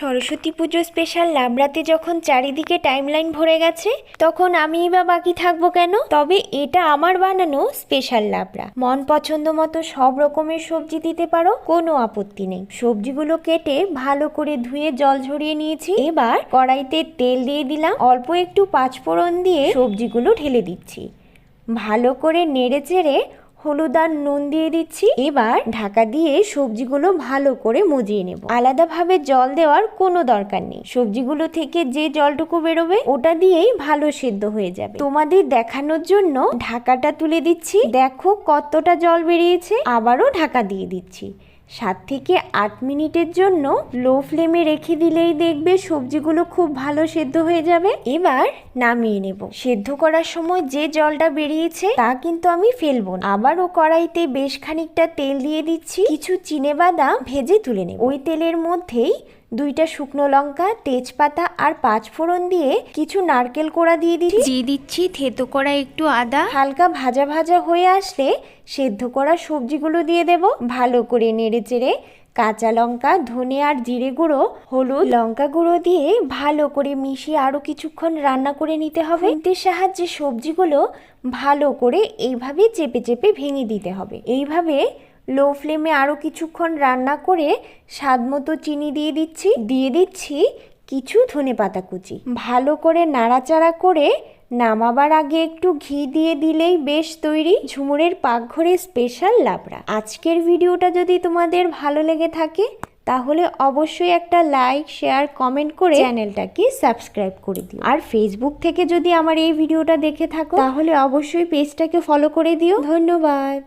সরস্বতী পুজো special লাবড়াতে যখন চারিদিকে timeline ভরে গেছে, তখন আমিই বা বাকি থাকব কেন? তবে এটা আমার বানানো স্পেশাল লাবড়া মন পছন্দ মতো সব রকমের সবজি দিতে পারো, কোনো আপত্তি নেই। সবজিগুলো কেটে ভালো করে ধুয়ে জল ঝরিয়ে নিয়েছি। এবার কড়াইতে তেল দিয়ে দিলাম। অল্প একটু পাঁচফোড়ন দিয়ে সবজিগুলো ঢেলে দিচ্ছি। ভালো করে নেড়ে চেড়ে হলুদ আর নুন দিয়ে দিচ্ছি। এবার ঢাকা দিয়ে সবজিগুলো ভালো করে মজিয়ে নেব। আলাদাভাবে জল দেওয়ার কোনো দরকার নেই। সবজিগুলো থেকে যে জলটুকু বেরোবে, ওটা দিয়েই ভালো সেদ্ধ হয়ে যাবে। তোমাদের দেখানোর জন্য ঢাকাটা তুলে দিচ্ছি। দেখো কতটা জল বেরিয়েছে। আবারও ঢাকা দিয়ে দিচ্ছি। সাত থেকে আট মিনিটের জন্য লো ফ্লেমে রেখে দিলেই দেখবে সবজিগুলো খুব ভালো সেদ্ধ হয়ে যাবে। এবার নামিয়ে নেব। সেদ্ধ করার সময় যে জলটা বেরিয়েছে তা কিন্তু আমি ফেলব না। আবারও কড়াইতে বেশ খানিকটা তেল দিয়ে দিচ্ছি। কিছু চিনে বাদাম ভেজে তুলে নেব। ওই তেলের মধ্যেই দুইটা শুকনো লঙ্কা তেজপাতা আর পাঁচ ফোড়ন দিয়ে কিছু নারকেল কোড়া দিয়ে দিচ্ছি। দিয়ে দিচ্ছি থেতো করা একটু আদা। হালকা ভাজা ভাজা হয়ে আসলে সেদ্ধ করা সবজিগুলো দিয়ে দেব। ভালো করে নেড়ে চেড়ে কাঁচা লঙ্কা ধনে আর জিরে গুঁড়ো হলুদ লঙ্কা গুঁড়ো দিয়ে ভালো করে মিশিয়ে আরও কিছুক্ষণ রান্না করে নিতে হবে। খুন্তির সাহায্যে সবজিগুলো ভালো করে এইভাবে চেপে চেপে ভেঙে দিতে হবে। এইভাবে লো ফ্লেমে আরও কিছুক্ষণ রান্না করে স্বাদ মতো চিনি দিয়ে দিচ্ছি। দিয়ে দিচ্ছি কিছু ধনে পাতা কুচি। ভালো করে নাড়াচাড়া করে নামাবার আগে একটু ঘি দিয়ে দিলেই বেশ তৈরি ঝুমুরের পাকঘরে স্পেশাল লাবড়া। আজকের ভিডিওটা যদি তোমাদের ভালো লেগে থাকে, তাহলে অবশ্যই একটা লাইক, শেয়ার, কমেন্ট করে চ্যানেলটাকে সাবস্ক্রাইব করে দিও। আর ফেসবুক থেকে যদি আমার এই ভিডিওটা দেখে থাকো, তাহলে অবশ্যই পেজটাকে ফলো করে দিও। ধন্যবাদ।